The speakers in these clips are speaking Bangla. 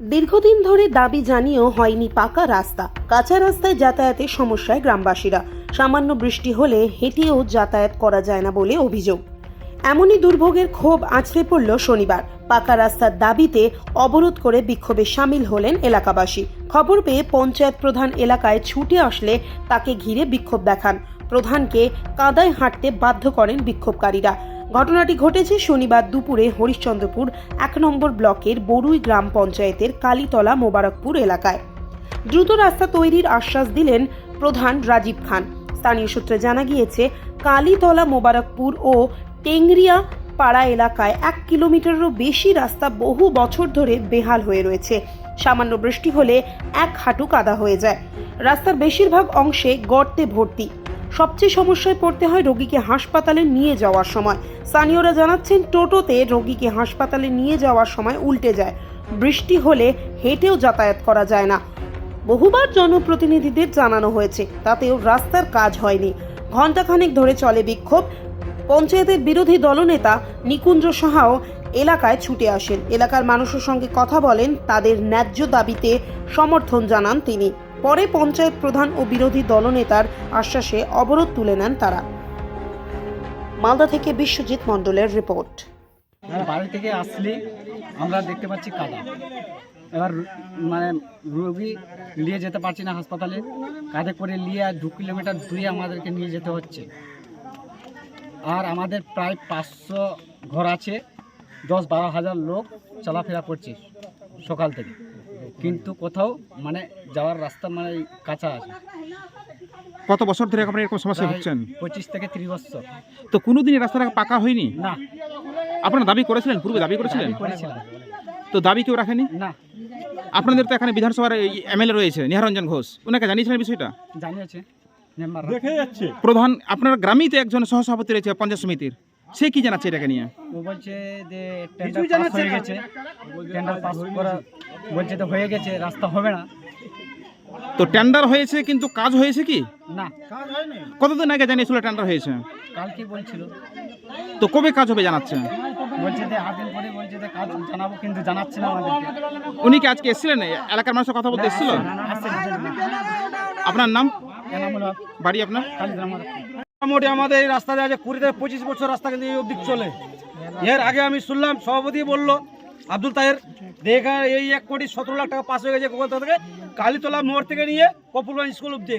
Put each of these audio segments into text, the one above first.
দীর্ঘদিন ধরে দাবি জানিয়েও হয়নি পাকা রাস্তা। কাঁচা রাস্তায় যাতায়াতের সমস্যায় গ্রামবাসীরা। সামান্য বৃষ্টি হলে হেঁটেও যাতায়াত করা যায় না বলে অভিযোগ। এমনই দুর্ভোগের ক্ষোভ আছড়ে পড়ল শনিবার। পাকা রাস্তার দাবিতে অবরোধ করে বিক্ষোভে সামিল হলেন এলাকাবাসী। খবর পেয়ে পঞ্চায়েত প্রধান এলাকায় ছুটে আসলে তাকে ঘিরে বিক্ষোভ দেখান। প্রধানকে কাদায় হাঁটতে বাধ্য করেন বিক্ষোভকারীরা। ঘটনাটি ঘটেছে শনিবার দুপুরে হরিশ্চন্দ্রপুর, এক নম্বর ব্লকের বড়ুই গ্রাম পঞ্চায়েতের কালীতলা, মোবারকপুর এলাকায়। দ্রুত রাস্তা তৈরির আশ্বাস দিলেন প্রধান রাজীব খান। স্থানীয় সূত্রে জানা গিয়েছে, কালীতলা, মোবারকপুর ও টেংরিয়া পাড়া এলাকায় এক কিলোমিটারেরও বেশি রাস্তা বহু বছর ধরে বেহাল হয়ে রয়েছে। সামান্য বৃষ্টি হলে এক হাঁটু কাদা হয়ে যায়। রাস্তার বেশিরভাগ অংশে গর্তে ভর্তি। সবচেয়ে সমস্যায় পড়তে হয় রোগীকে হাসপাতালে নিয়ে যাওয়ার সময়। স্থানীয়রা জানাচ্ছেন, টোটোতে রোগীকে হাসপাতালে নিয়ে যাওয়ার সময় উল্টে যায়। বৃষ্টি হলে হেঁটেও যাতায়াত করা যায় না। বহুবার জনপ্রতিনিধিদের জানানো হয়েছে, তাতেও রাস্তার কাজ হয়নি। ঘণ্টাখানেক ধরে চলে বিক্ষোভ। পঞ্চায়েতের বিরোধী দলনেতা নিকুঞ্জ সাহাও এলাকায় ছুটে আসেন। এলাকার মানুষের সঙ্গে কথা বলেন, তাদের ন্যায্য দাবিতে সমর্থন জানান তিনি। পরে পঞ্চায়েত প্রধান ও বিরোধী দলনেতার আশ্বাসে অবরোধ তুলে নেন তারা। মালদা থেকে বিশ্বজিৎ মণ্ডলের রিপোর্ট। বাড়ি থেকে আসলি, আমরা দেখতে পাচ্ছি কাদা। এবার মানে রোগী নিয়ে যেতে পারছি না হাসপাতালে। কাঁধে করে নিয়ে দু কিলোমিটার দূরে আমাদেরকে নিয়ে যেতে হচ্ছে। আর আমাদের প্রায় পাঁচশো ঘর আছে, দশ বারো হাজার লোক চলাফেরা করছে সকাল থেকে। কিন্তু কোথাও মানে যাওয়ার রাস্তা মানে কাঁচা আছে। কত বছর ধরে আপনার এরকম সমস্যা ভুগছেন? পঁচিশ থেকে ত্রিশ বছর। তো কোনোদিন এই রাস্তাটা পাকা হয়নি? না। আপনারা দাবি করেছিলেন পূর্বে দাবি করেছিলেন? করেছিলাম। তো দাবি কেউ রাখেনি? না। আপনাদের তো এখানে বিধানসভার এমএলএ রয়েছে নিহারঞ্জন ঘোষ। ওনাকে জানিয়েছিলেন বিষয়টা? জানিয়েছে। প্রধান আপনার গ্রামেই তো একজন সহসভাপতি রয়েছে পঞ্চায়েত সমিতির। সে কি জানাচ্ছে এটাকে নিয়ে ও বলছে যে টেন্ডার পাস হয়ে গেছে টেন্ডার পাস করা বলছে তো হয়ে গেছে রাস্তা হবে না তো টেন্ডার হয়েছে কিন্তু কাজ হয়েছে কি না কতদিন আগে জানিয়েছিল টেন্ডার হয়েছে কালকে বলছিল তো কবে কাজ হবে জানাচ্ছে বলছে যে আট দিন পরে বলছে যে কাজ জানাব কিন্তু জানাচ্ছে না আমাদেরকে উনি কি আজকে এসেছিলেন এলাকার মানুষের কথা বলতে এসেছিল আপনার নাম বাড়ি আপনার কালীগ্রাম মোটামুটি আমাদের এই রাস্তাতে আছে কুড়ি থেকে পঁচিশ বছর রাস্তা কিন্তু এই অবধি চলে। এর আগে আমি শুনলাম, সভাপতি বলল, আব্দুল তাহের, দেখা এই এক কোটি সতেরো লাখ টাকা পাস হয়ে গেছে কোথা থেকে, কালীতলা মোড় থেকে নিয়ে কপুরগঞ্জ স্কুল অব্দি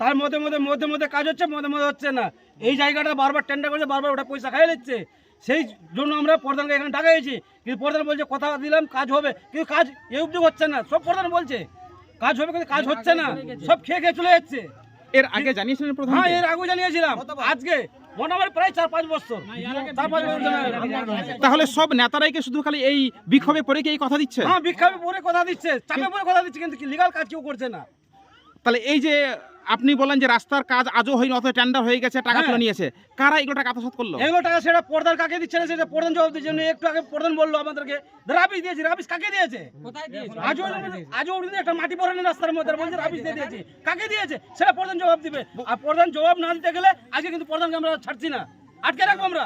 তার মধ্যে মধ্যে মধ্যে মধ্যে কাজ হচ্ছে, মধ্যে মধ্যে হচ্ছে না। এই জায়গাটা বারবার টেন্ডার করছে, বারবার ওটা পয়সা খাইয়ে নিচ্ছে। সেই জন্য আমরা প্রধানকে এখানে ডাকাইছি কিন্তু প্রধান বলছে, কথা দিলাম, কাজ হবে। কিন্তু কাজ এই অবধি হচ্ছে না, সব প্রধান বলছে। কাজ হবে কিন্তু কাজ হচ্ছে না, সব খেয়ে খেয়ে চলে যাচ্ছে। এর আগে জানিয়েছিলেন প্রধান হ্যাঁ এর আগে জানিয়েছিলাম। আজকে। মোটামুটি প্রায় চার পাঁচ বছর। পাঁচ বছর তাহলে সব নেতারাই কি শুধু খালি এই বিক্ষোভে পরে কি এই কথা দিচ্ছে? হ্যাঁ বিক্ষোভে পরে কথা দিচ্ছে। চাপে পরে কথা দিচ্ছে কিন্তু লিগাল কাজ কেউ করছে না। তাহলে এই যে আপনি বলেন যে রাস্তার কাজ আজও হয়নি অথবা টেন্ডার হয়ে গেছে টাকা হ্যাঁ। তুলে নিয়েছে। কারা এগুলো টাকা আত্মসাৎ করল? এগুলো টাকা সেটা প্রধান কাকে দিচ্ছে না সেটা প্রধান জবাব দিচ্ছে একটু আগে প্রধান বলল আমাদেরকে রাবিশ দিয়েছে রাবিশ কাকে দিয়েছে? আজও আজও ওদিকে একটা মাটি পড়েনি রাস্তার মধ্যে বলছে রাবিশ দিয়ে দিয়েছে। কাকে দিয়েছে? সেটা প্রধান জবাব দিবে। আর প্রধান জবাব না দিতে গেলে আজকে কিন্তু প্রধানকে আমরা ছাড়ছি না। আটকে রাখব আমরা।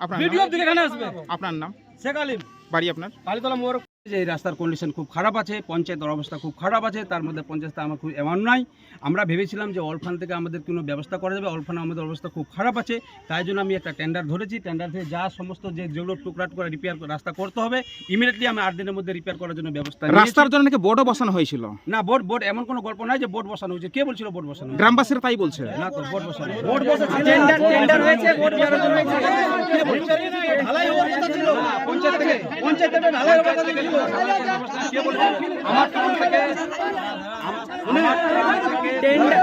আপনার ভিডিও নাম? দিকে এখানে আসবে। আপনার নাম? শেখ আলিম। বাড়ি আপনার? কালীতলা মোড়। যে এই রাস্তার কন্ডিশন খুব খারাপ আছে পঞ্চায়েতের অবস্থা খুব খারাপ আছে তার মধ্যে পঞ্চায়েত আমার খুব এমন নাই আমরা ভেবেছিলাম যে অলফান থেকে আমাদের কোনো ব্যবস্থা করা যাবে অলফানে আমাদের অবস্থা খুব খারাপ আছে তাই জন্য আমি একটা টেন্ডার ধরেছি। টেন্ডার থেকে যা সমস্ত যে যেগুলো টুকরাট করে রিপেয়ার রাস্তা করতে হবে ইমিডিয়েটলি আমি আট দিনের মধ্যে রিপেয়ার করার জন্য ব্যবস্থা। রাস্তার জন্য নাকি বোর্ডও বসানো হয়েছিল? না বোর্ড বোর্ড এমন কোনো গল্প নাই যে বোর্ড বসানো হয়েছে। কে বলছিল বোর্ড বসানো? গ্রামবাসীরা তাই বলছে। না তো বোর্ড বসানো বোর্ড বসেছে টেন্ডার টেন্ডার হয়েছে বোর্ড হয়েছে। ঢালাই হওয়ার কথা ছিল পঞ্চায়েত থেকে পঞ্চায়েত থেকে ঢালাই হওয়ার কথা ছিল কে বলছে? আমার তরফ থেকে টেন্ডার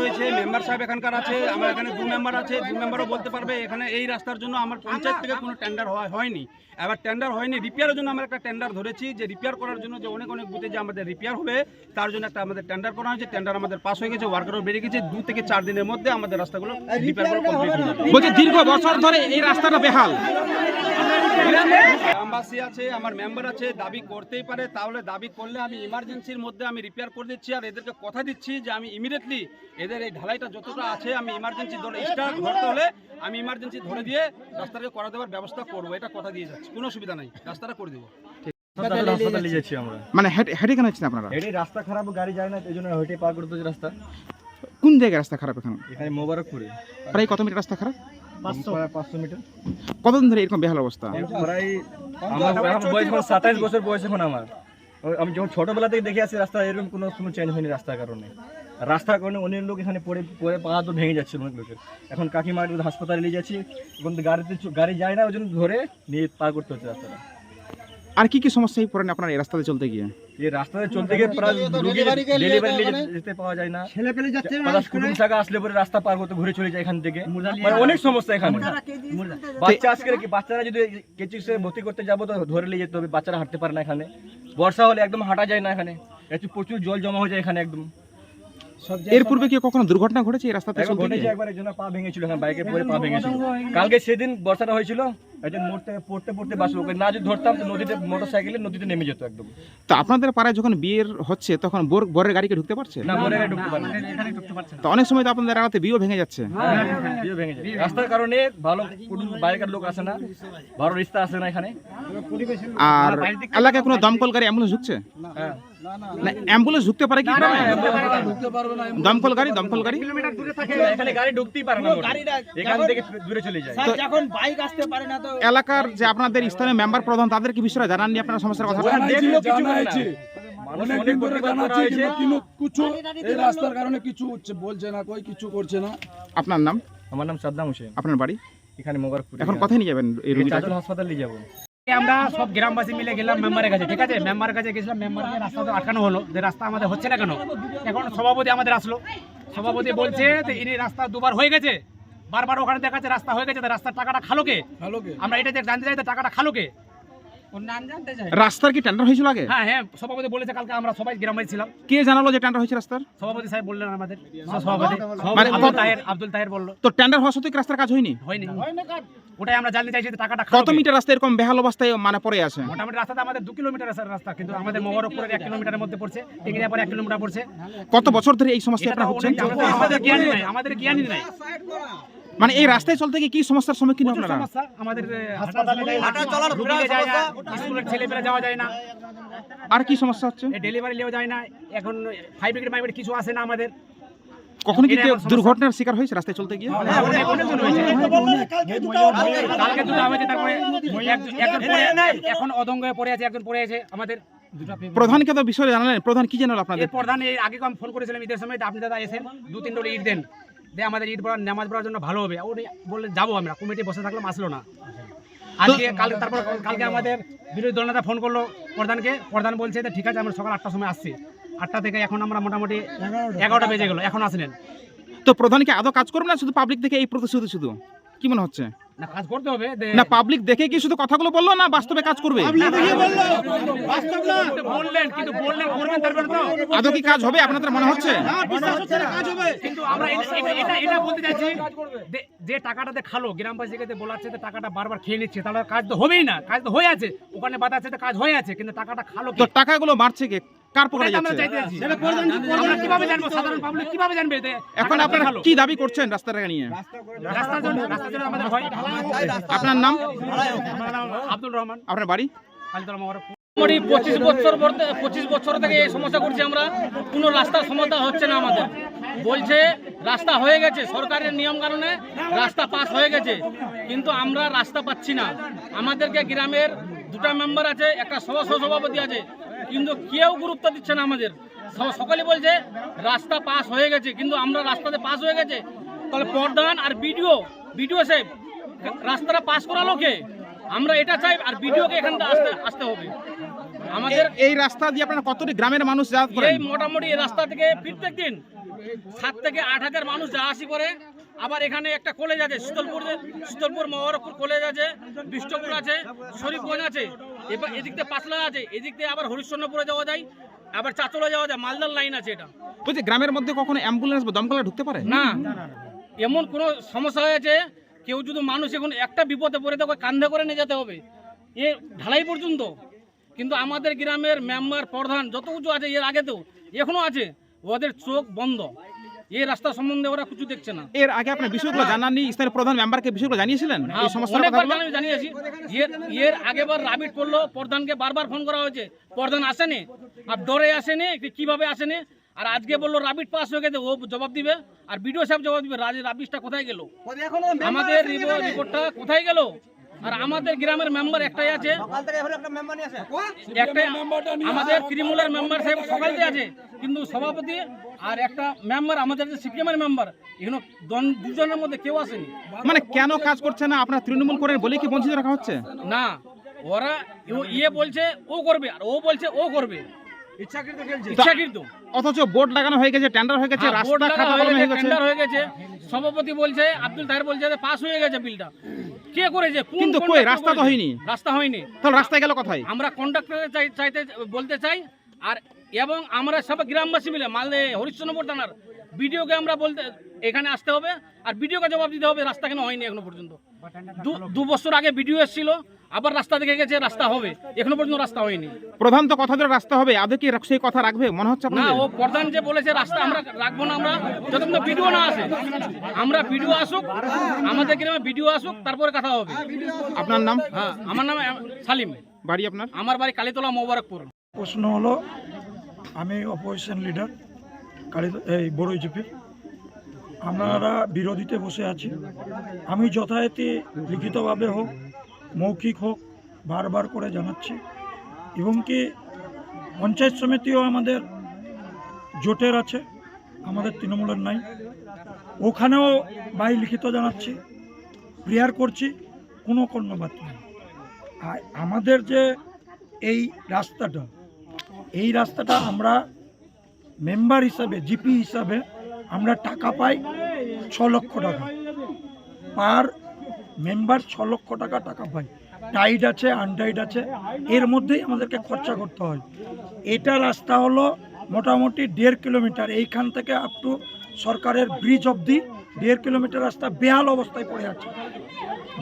হয়েছে মেম্বার সাহেব এখানকার আছে, আমার এখানে দু মেম্বার আছে, দু মেম্বারও বলতে পারবে, এখানে এই রাস্তার জন্য আমার পঞ্চায়েত থেকে কোনো টেন্ডার হয়নি। এবার টেন্ডার হয়নি রিপেয়ারের জন্য আমরা একটা টেন্ডার ধরেছি, যে রিপেয়ার করার জন্য যে অনেক অনেক বুথে যে আমাদের রিপেয়ার হবে, তার জন্য একটা আমাদের টেন্ডার করা হয়েছে টেন্ডার আমাদের পাস হয়ে গেছে ওয়ার্কারও বেড়ে গেছে, দু থেকে চার দিনের মধ্যে আমাদের রাস্তাগুলো বলছে দীর্ঘ বছর ধরে এই রাস্তাটা বেহাল। গ্রামবাসী আছে আমার মেম্বার আছে দাবি করতেই পারে। তাহলে দাবি করলে আমি ইমার্জেন্সির মধ্যে আমি রিপেয়ার করে দিচ্ছি আর এদেরকে কথা দিচ্ছি যে আমি ইমিডিয়েটলি এদের এই ঢালাইটা যতটা আছে আমি ইমার্জেন্সি ধরে স্টার্ট ধরতে হলে আমি ইমার্জেন্সি ধরে দিয়ে রাস্তাটাকে করা দেওয়ার ব্যবস্থা করব। এটা কথা দিয়ে যাচ্ছি। কোনো অসুবিধা নাই। রাস্তাটা করে দেবো। আমরা। মানে হেঁটে হেঁটে কেন আপনারা? এটাই রাস্তা খারাপ গাড়ি যায় না এই জন্য হেঁটে পার করতে রাস্তা। কোন জায়গায় রাস্তা খারাপ এখানে? এখানে মোবারকপুরে। প্রায় কত মিটার রাস্তা খারাপ? প্রায় পাঁচশো মিটার। কতদিন ধরে এরকম বেহাল অবস্থা? প্রায় আমার বয়স সাতাইশ বছর বয়স এখন আমার। আমি যখন ছোটবেলা থেকে দেখে আসি রাস্তা এরকম কোনো কোনো চেঞ্জ হয়নি রাস্তার কারণে। রাস্তার কারণে অনেক লোক এখানে পড়ে পড়ে পা তো ভেঙে যাচ্ছে অনেক লোকের। এখন কাকিমার হাসপাতালে নিয়ে যাচ্ছি এখন গাড়িতে গাড়ি যায় না ওই জন্য ধরে নিয়ে পার করতে হচ্ছে রাস্তাটা। আর কি কি সমস্যায় পড়েন আপনার এই রাস্তাতে চলতে গিয়ে? এই রাস্তাতে চলতে গিয়ে প্রায় রুগী ডেলিভারি নিয়ে যেতে- পাওয়া যায় না। ছেলে পেলে যাচ্ছে প্লাস কুটুম শাখা আসলে পরে রাস্তা পার করতে ঘুরে চলে যায় এখান থেকে। মানে অনেক সমস্যা এখানে। বাচ্চা আজকে কি বাচ্চারা যদি কেচিক্সে ভর্তি করতে যাব তো ধরে নিয়ে যেতে হবে বাচ্চারা হাঁটতে পারে না এখানে। বর্ষা হলে একদম হাঁটা যায় না এখানে। একটু প্রচুর জল জমা হয়ে যায় এখানে একদম। এর পূর্বে কি কখনো দুর্ঘটনা ঘটেছে? এই রাস্তাতে চলতে ঘটেছে? গিয়ে একবার পা ভেঙেছিল এখানে বাইকে পরে পা ভেঙেছিল। কালকে সেদিন বর্ষাটা হয়েছিল একজন থেকে পড়তে পড়তে বাসে ওকে না যদি ধরতাম তো নদীতে মোটর সাইকেলে নদীতে নেমে যেত একদম। তো আপনাদের পাড়ায় যখন বিয়ের হচ্ছে তখন বোর বরের গাড়িকে ঢুকতে পারছে? না মোড়ে ঢুকতে পারে না। তো অনেক সময় তো আপনাদের এলাকাতে বিয়েও ভেঙে যাচ্ছে। বিয়ে ভেঙে যায় রাস্তার কারণে ভালো কুটুম বাইরেকার লোক আসে না ভালো রিস্তা আসে না এখানে। আর এলাকায় কোনো দমকল গাড়ি অ্যাম্বুলেন্স ঢুকছে? হ্যাঁ। না অ্যাম্বুলেন্স ঢুকতে পারে কি দমকল গাড়ি দমকল গাড়ি এখানে গাড়ি ঢুকতেই পারে না মোটে। এখান থেকে দূরে চলে যায় এলাকার যে আপনাদের স্থানীয় মেম্বার প্রধান তাদের কি বিষয়ে জানাননি আপনার সমস্যার কথা কিছু এই রাস্তার কারণে কিছু হচ্ছে বলছে না কই কিছু করছে না আপনার নাম আমার নাম সাদ্দাম হোসেন আপনার বাড়ি এখানে মোবারকপুর এখন কোথায় নিয়ে যাবেন এই রুগীটাকে হাসপাতালে নিয়ে যাব আমরা সব গ্রামবাসী মিলে গেলাম মেম্বারের কাছে ঠিক আছে? মেম্বারের কাছে গেছিলাম মেম্বারকে রাস্তা তো আটকানো হলো। যে রাস্তা আমাদের হচ্ছে না কেন? এখন সভাপতি আমাদের আসলো। সভাপতি বলছে যে ইনি রাস্তা দুবার হয়ে গেছে বারবার ওখানে দেখাচ্ছে রাস্তা হয়ে গেছে রাস্তার টাকাটা খালোকে আমরা এটা যে জানতে চাই তো টাকাটা খালো কে? রাস্তার কি টেন্ডার হয়েছিল আগে? হ্যাঁ হ্যাঁ সভাপতি বলেছে কালকে আমরা সবাই গ্রামবাসী ছিলাম। কে জানালো যে টেন্ডার হয়েছে রাস্তার? সভাপতি সাহেব বললেন আমাদের সভাপতি। মানে আব্দুল তাহের আব্দুল তাহের বলল। তো টেন্ডার হওয়া সত্ত্বেও কি রাস্তার কাজ হয়নি? হয়নি। ওটাই আমরা জানতে চাইছি যে টাকাটা কত মিটার রাস্তা এরকম বেহাল অবস্থায় মানে পড়ে আছে? মোটামুটি রাস্তাটা আমাদের দু কিলোমিটার রাস্তা কিন্তু আমাদের মোবারকপুরের এক কিলোমিটারের মধ্যে পড়ছে টেঙ্গিয়া পরে এক কিলোমিটার পড়ছে। কত বছর ধরে এই সমস্যা আপনার হচ্ছে আমাদের জ্ঞানই নাই আমাদের জ্ঞানই নাই। মানে এই রাস্তায় চলতে গিয়ে কি সমস্যার সম্মুখীন আপনারা? সমস্যা আমাদের হাসপাতালে হাঁটা চলার যায় না। স্কুলের ছেলেপেলে যাওয়া যায় না। আর কি সমস্যা হচ্ছে? এই ডেলিভারি নেওয়া যায় না। এখন ফাইভ ব্রিগেড মাইব্রিগেড কিছু আসে না আমাদের। কখনো কি কেউ দুর্ঘটনার শিকার হয়েছে রাস্তায় চলতে গিয়ে? হ্যাঁ, অনেক- অনেকজন হয়েছে। কালকে দুটো হয়েছে তারপরে এক- একজন পড়ে- এখন অদঙ্গ হয়ে পড়ে আছে একজন পড়ে আছে আমাদের। প্রধানকে তো বিষয়ে জানালেন। প্রধান কি জানালো আপনাদের? প্রধান এই আগে আমি ফোন করেছিলাম ঈদের সময় আপনি দাদা এসেন দু তিন ডোলে ঈদ দেন। দে আমাদের ঈদ পড়ার নামাজ পড়ার জন্য ভালো হবে। উনি বললেন যাব আমরা, কমিটি বসে থাকলাম আসলো না। আজকে কালকে তারপর কালকে আমাদের বিরোধী দলনেতা ফোন করল প্রধানকে। প্রধান বলছে যে, ঠিক আছে, আমরা সকাল আটটার সময় আসছি। আটটা থেকে এখন আমরা মোটামুটি এগারোটা বেজে গেলো, এখন আসলেন। তো প্রধানকে আদৌ কাজ করবে না, শুধু পাবলিক থেকে এই প্রতিশ্রুতি শুধু? কি মনে হচ্ছে? না কাজ করতে হবে না পাবলিক দেখে কি শুধু কথাগুলো বলল না বাস্তবে কাজ করবে? বললেন কিন্তু বললেন করবেন তারপরে তো আদৌ কি কাজ হবে আপনাদের মনে হচ্ছে? কিন্তু আমরা এটা- এটা- এটা এটা বলতে চাইছি যে- টাকাটাতে খালো গ্রামবাসীকে যে বলাচ্ছে যে টাকাটা বারবার খেয়ে নিচ্ছে তাহলে কাজ তো হবেই না কাজ তো হয়ে আছে। ওখানে কাজ হয়ে আছে কিন্তু টাকাটা খালো তো টাকাগুলো বাড়ছে কে? কার পকেটে ওটাই তো আমরা যাচ্ছে আমরা কীভাবে জানব? সাধারণ পাবলিক কীভাবে জানবে এখন আপনারা কি দাবি করছেন রাস্তাটা নিয়ে? রাস্তার জন্য রাস্তার জন্য আমাদের ভয়। আপনার নাম? আব্দুল রহমান। আপনার বাড়ি? মোটামুটি পঁচিশ বছর পঁচিশ বছর থেকে এই সমস্যা করছি আমরা। কোনো রাস্তার সমাধান হচ্ছে না আমাদের। বলছে রাস্তা হয়ে গেছে সরকারের নিয়ম কারণে রাস্তা পাস হয়ে গেছে। কিন্তু আমরা রাস্তা পাচ্ছি না। আমাদেরকে গ্রামের দুটা মেম্বার আছে একটা সভা সভাপতি আছে। কিন্তু কেউ গুরুত্ব দিচ্ছে না আমাদের। সকলে বলছে রাস্তা পাস হয়ে গেছে। কিন্তু আমরা রাস্তাতে পাস হয়ে গেছে। তাহলে প্রধান আর বিডিও বিডিও সাহেব রাস্তাটা পাস করালো কে? আমরা এটা চাই আর বিডিওকে এখান থেকে আসতে আসতে হবে। আমাদের এই রাস্তা দিয়ে আপনারা কতটি গ্রামের মানুষ যাতায়াত এই মোটামুটি এই রাস্তা থেকে প্রত্যেক দিন সাত থেকে আট হাজার মানুষ যা আসি করে আবার এখানে একটা কলেজ আছে শীতলপুর শীতলপুর মহারকপুর কলেজ আছে বিষ্টপুর আছে শরীফগঞ্জ আছে। এবার এদিক থেকে পাতলা আছে এদিক থেকে আবার হরিশ্চন্দ্রপুরে যাওয়া যায় আবার চাচলে যাওয়া যায় মালদার লাইন আছে এটা। বলছি গ্রামের মধ্যে কখনো অ্যাম্বুলেন্স বা দমকলে ঢুকতে পারে? না এমন কোনো সমস্যা হয়েছে কেউ যদি মানুষ এখন একটা বিপদে পড়ে তোকে কান্ধে করে নিয়ে যেতে হবে। এ ঢালাই পর্যন্ত। কিন্তু আমাদের গ্রামের মেম্বার প্রধান যত কিছু আছে এর আগেতেও এখনও আছে ওদের চোখ বন্ধ। এই রাস্তা সম্বন্ধে ওরা কিছু দেখছে না। এর আগে আপনার বিষয়গুলো জানাননি স্থানীয় প্রধান মেম্বারকে বিষয়গুলো জানিয়েছিলেন? এই সমস্যার অনেকবার জানিয়েছি। এর এর আগেবার রাবিট করল প্রধানকে বারবার ফোন করা হয়েছে। প্রধান আসেনি আর ডরে আসেনি কীভাবে আসেনি? আর আজকে বলল রাবিট পাস হয়ে গেছে ও জবাব দিবে। আর বিডিও সাহেব জবাব দিবে রাজ রাবিশটা কোথায় গেল? আমাদের রিপোর্টটা কোথায় গেল? আর আমাদের গ্রামের মেম্বার একটাই আছে। একটাই আমাদের তৃণমূলের মেম্বার সাহেব সকাল দিয়ে আছে কিন্তু সভাপতি আর একটা মেম্বার আমাদের যে সিপিএমের মেম্বার এখানে দুজনের মধ্যে কেউ আসেনি। মানে কেন কাজ করছে না? আপনার তৃণমূল করেন বলে কি বঞ্চিত রাখা হচ্ছে? না ওরা ইয়ে বলছে ও করবে আর ও বলছে ও করবে। ইচ্ছাকৃত অথচ বোর্ড লাগানো হয়ে গেছে টেন্ডার হয়ে গেছে হ্যাঁ, রাস্তা খাতা হয়ে গেছে, গেছে। টেন্ডার হয়ে গেছে। সভাপতি বলছে আব্দুল তাহের বলছে যে পাস হয়ে গেছে বিলটা কে করেছে? কোন কিন্তু কই, রাস্তা তো হয়নি। রাস্তা হয়নি। তাহলে রাস্তায় গেল কোথায়? আমরা কন্ডাক্টরের চাই চাইতে বলতে চাই আর এবং আমরা সব গ্রামবাসী মিলে মালদে হরিশ্চন্দ্রপুর থানার বিডিওকে আমরা বলতে এখানে আসতে হবে আর বিডিওকে জবাব দিতে হবে রাস্তা কেন হয়নি এখনও পর্যন্ত। দু- দু বছর আগে বিডিও এসেছিল আবার রাস্তা দেখে গেছে রাস্তা হবে। এখনও পর্যন্ত রাস্তা হয়নি। প্রধান তো কথা ধরে রাস্তা হবে আদৌ কি সেই কথা রাখবে? মনে হচ্ছে না ও প্রধান যে বলেছে রাস্তা আমরা রাখব না আমরা যতক্ষণ ভিডিও না আসে। আমরা ভিডিও আসুক আমাদের গ্রামে ভিডিও আসুক তারপরে কথা হবে। আপনার নাম? হ্যাঁ আমার নাম সালিম। বাড়ি আপনার? আমার বাড়ি কালীতলা মোবারকপুর। প্রশ্ন হলো আমি অপোজিশন লিডার কালী এই বড়ই জিপির আমরা বিরোধীতে বসে আছি। আমি যথারীতি লিখিতভাবে হোক মৌখিক হোক, বারবার করে জানাচ্ছি। এবং কি পঞ্চায়েত সমিতিও আমাদের জোটের আছে, আমাদের তৃণমূলের নাই। ওখানেও বাই লিখিত জানাচ্ছি, প্রেয়ার করছি, কোনো কর্ণপাত নেই। আর আমাদের যে এই রাস্তাটা এই রাস্তাটা আমরা মেম্বার হিসাবে, জিপি হিসাবে আমরা টাকা পাই ছ লক্ষ টাকা। পার মেম্বার ছ লক্ষ টাকা টাকা পাই টাইড আছে আনটাইড আছে, এর মধ্যেই আমাদেরকে খরচা করতে হয়। এটা রাস্তা হলো মোটামুটি দেড় কিলোমিটার, এইখান থেকে আপ টু সরকারের ব্রিজ অবধি দেড় কিলোমিটার রাস্তা বেহাল অবস্থায় পড়ে আছে।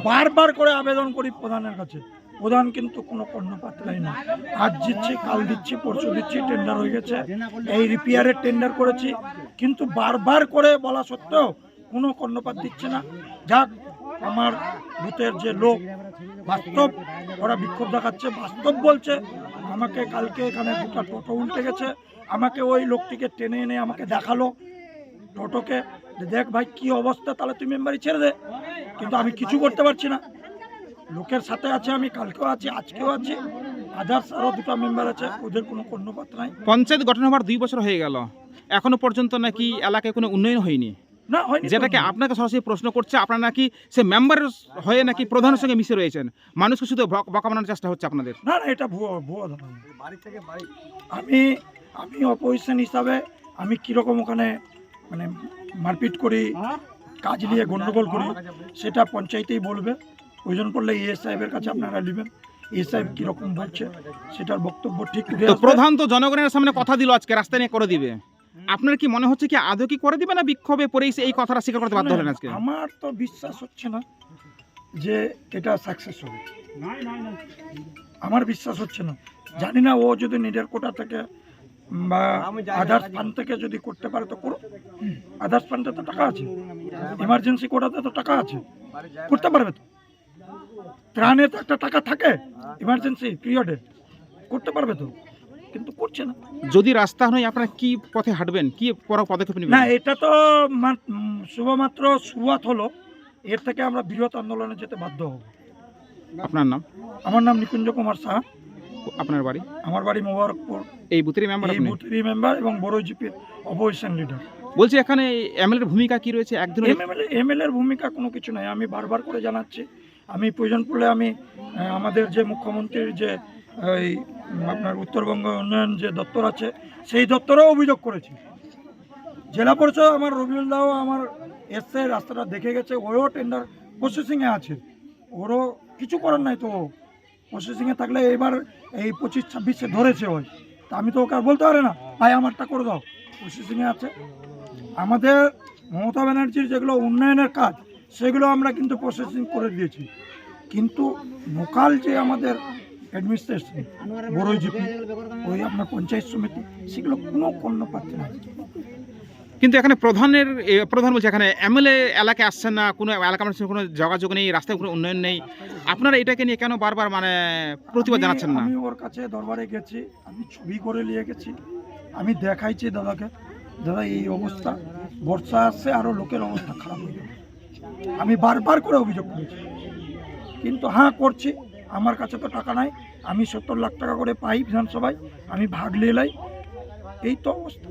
বারবার করে আবেদন করি প্রধানের কাছে। প্রধান কিন্তু কোনো কর্ণপাত নেয় না। আজ দিচ্ছি, কাল দিচ্ছি, পরশু দিচ্ছি টেন্ডার হয়ে গেছে। এই রিপেয়ারের টেন্ডার করেছি। কিন্তু বারবার করে বলা সত্ত্বেও কোনো কর্ণপাত দিচ্ছে না। যাক আমার বুথের যে লোক, বাস্তব, ওরা বিক্ষোভ দেখাচ্ছে, বাস্তব বলছে, আমাকে কালকে এখানে দুটা টোটো উল্টে গেছে, আমাকে ওই লোকটিকে টেনে এনে আমাকে দেখাল টোটোকে দেখ ভাই কি অবস্থা, তাহলে তুই মেম্বারি ছেড়ে দে। কিন্তু আমি কিছু করতে পারছি না। লোকের সাথে আছে, আমি কালকেও আছি, আজকেও আছি। আদার্স আরও দুটো মেম্বার আছে, ওদের কোনো কর্ণপাত নাই। পঞ্চায়েত গঠন হওয়ার দুই বছর হয়ে গেল। এখনও পর্যন্ত নাকি এলাকায় কোনো উন্নয়ন হয়নি। না হয়নি। যেটাকে আপনাকে সরাসরি প্রশ্ন করছে আপনার নাকি সে মেম্বার হয়ে নাকি প্রধানের সঙ্গে মিশে রয়েছেন? মানুষকে শুধু বক- বকা বানানোর চেষ্টা হচ্ছে আপনাদের। না না এটা ভুয়ো ভুয়ো ধারণা। আমি আমি অপোজিশন হিসাবে আমি কীরকম ওখানে মানে মারপিট করি কাজ নিয়ে গণ্ডগোল করি সেটা পঞ্চায়েতেই বলবে। প্রয়োজন পড়লে ইএস সাহেবের কাছে আপনারা নেবেন। এস সাহেব কীরকম বলছে সেটার বক্তব্য ঠিক। প্রধান তো জনগণের সামনে কথা দিল আজকে রাস্তা নিয়ে করে দিবে। আপনার কি মনে হচ্ছে কি আদৌ কি করে দিবে না বিক্ষোভে সে এই কথাটা স্বীকার করতে বাধ্য হলেন আজকে? আমার তো বিশ্বাস হচ্ছে না যে এটা সাকসেস হবে। আমার বিশ্বাস হচ্ছে না। জানি না ও যদি নিজের কোটা থেকে বা আদার্স ফান্ড থেকে যদি করতে পারে তো করো আদার্স ফান্ডে তো টাকা আছে। ইমার্জেন্সি কোটাতে তো টাকা আছে। করতে পারবে তো। ত্রাণে তো একটা টাকা থাকে। ইমার্জেন্সি পিরিয়ডে করতে পারবে তো। কিন্তু করছে না। যদি রাস্তা নয় আপনারা কি পথে হাঁটবেন? কি পর পদক্ষেপ না নেবেন এটা তো শুধুমাত্র শুরুয়াত হলো। এর থেকে আমরা বৃহৎ আন্দোলনে যেতে বাধ্য হব। আপনার নাম? আমার নাম নিকুঞ্জ কুমার সাহা। আপনার বাড়ি? আমার বাড়ি মোবারকপুর। এই বুথেরই মেম্বার এই বুথেরই মেম্বার এবং বড় জিপির অপোজিশন লিডার বলছি এখানে এমএলএর ভূমিকা কি রয়েছে? একদিন এমএলএ এমএলএর ভূমিকা কোনো কিছু নাই। আমি বারবার করে জানাচ্ছি। আমি প্রয়োজন পড়লে আমি আমাদের যে মুখ্যমন্ত্রীর যে উম, আপনার উত্তরবঙ্গ উন্নয়ন যে দপ্তর আছে সেই দপ্তরেও অভিযোগ করেছি। জেলা পরিষদ আমার রবিউল দাও আমার এসছে রাস্তাটা দেখে গেছে ওরও টেন্ডার প্রসেসিংয়ে আছে। ওরও কিছু করার নাই তো। প্রসেসিংয়ে থাকলে এবার এই পঁচিশ ছাব্বিশে ধরেছে ওই। তা আমি তো ওকে আর বলতে পারি না ভাই আমারটা করে দাও। প্রসেসিংয়ে আছে। আমাদের মমতা ব্যানার্জির যেগুলো উন্নয়নের কাজ সেগুলো আমরা কিন্তু প্রসেসিং করে দিয়েছি। কিন্তু লোকাল যে আমাদের অ্যাডমিনিস্ট্রেশন বড়ই জিপি ওই আপনার পঞ্চায়েত সমিতি সেগুলো কোনো কর্ণপাত না। কিন্তু এখানে প্রধানের প্রধান বলছে এখানে এমএলএ এলাকায় আসছেন না কোনো এলাকা মানুষের কোনো যোগাযোগ নেই রাস্তায় কোনো উন্নয়ন নেই। আপনারা এটাকে নিয়ে কেন বারবার মানে প্রতিবাদ জানাচ্ছেন না? আমি ওর কাছে দরবারে গেছি আমি ছবি করে নিয়ে গেছি আমি দেখাইছি দাদাকে দাদা এই অবস্থা বর্ষা আসছে আরও লোকের অবস্থা খারাপ হয়ে যাবে। আমি বারবার করে অভিযোগ করেছি। কিন্তু হ্যাঁ করছি। আমার কাছে তো টাকা নাই, আমি সত্তর লাখ টাকা করে পাই বিধানসভায়, আমি ভাগ নিয়ে এই তো অবস্থা।